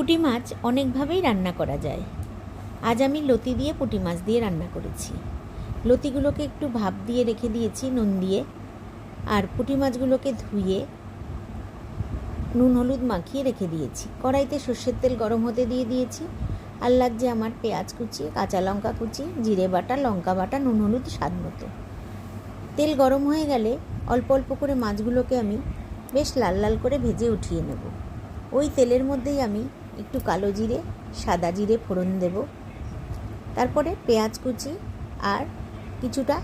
পুঁটি মাছ অনেকভাবেই রান্না করা যায়। আজ আমি লতি দিয়ে পুঁটি মাছ দিয়ে রান্না করেছি। লতিগুলোকে একটু ভাপ দিয়ে রেখে দিয়েছি নুন দিয়ে আর পুঁটি মাছগুলোকে ধুয়ে নুন হলুদ মাখিয়ে রেখে দিয়েছি। কড়াইতে সর্ষের তেল গরম হতে দিয়ে দিয়েছি। আর লাগছে আমার পেঁয়াজ কুচি, কাঁচা লঙ্কা কুচি, জিরে বাটা, লঙ্কা বাটা, নুন হলুদ স্বাদ মতো। তেল গরম হয়ে গেলে অল্প অল্প করে মাছগুলোকে আমি বেশ লাল লাল করে ভেজে উঠিয়ে নেব। ওই তেলের মধ্যেই আমি একটু কালো জিরে, সাদা জিরে ফোড়ন দেব। তারপরে পেঁয়াজ কুচি আর কিছুটা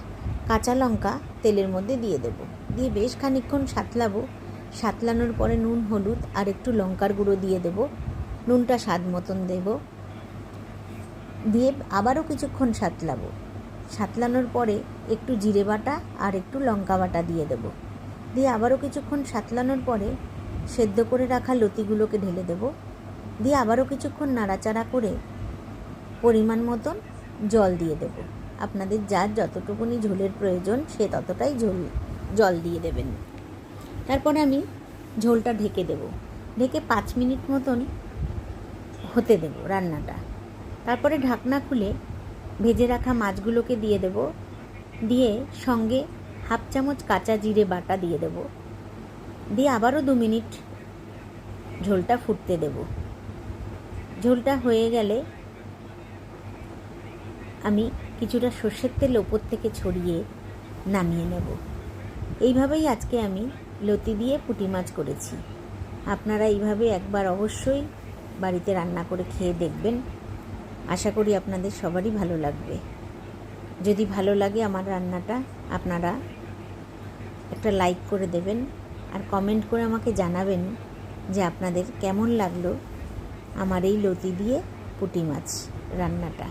কাঁচা লঙ্কা তেলের মধ্যে দিয়ে দেব। দিয়ে বেশ খানিকক্ষণ সাতলাবো। সাতলানোর পরে নুন, হলুদ আর একটু লঙ্কার গুঁড়ো দিয়ে দেব। নুনটা স্বাদ মতন দেব। দিয়ে আবারও কিছুক্ষণ সাতলাবো। সাতলানোর পরে একটু জিরে বাটা আর একটু লঙ্কা বাটা দিয়ে দেব। দিয়ে আবারও কিছুক্ষণ সাতলানোর পরে সেদ্ধ করে রাখা লতিগুলোকে ঢেলে দেব। দিয়ে আবারও কিছুক্ষণ নাড়াচাড়া করে পরিমাণ মতন জল দিয়ে দেব। আপনাদের যার যতটুকুনি ঝোলের প্রয়োজন, সে ততটাই ঝোল, জল দিয়ে দেবেন। তারপরে আমি ঝোলটা ঢেকে দেব। ঢেকে পাঁচ মিনিট মতন হতে দেব রান্নাটা। তারপরে ঢাকনা খুলে ভেজে রাখা মাছগুলোকে দিয়ে দেব। দিয়ে সঙ্গে হাফ চামচ কাঁচা জিরে বাটা দিয়ে দেব। দিয়ে আবারও দু মিনিট ঝোলটা ফুটতে দেব। ঝোলটা হয়ে গেলে আমি কিছুটা সর্ষের তেল ওপর থেকে ছড়িয়ে নামিয়ে নেব। এইভাবেই আজকে আমি লতি দিয়ে পুঁটি মাছ করেছি। আপনারা এইভাবে একবার অবশ্যই বাড়িতে রান্না করে খেয়ে দেখবেন। আশা করি আপনাদের সবারই ভালো লাগবে। যদি ভালো লাগে আমার রান্নাটা, আপনারা একটা লাইক করে দেবেন আর কমেন্ট করে আমাকে জানাবেন যে আপনাদের কেমন লাগল আমার এই লতি দিয়ে পুঁটি মাছ রান্নাটা।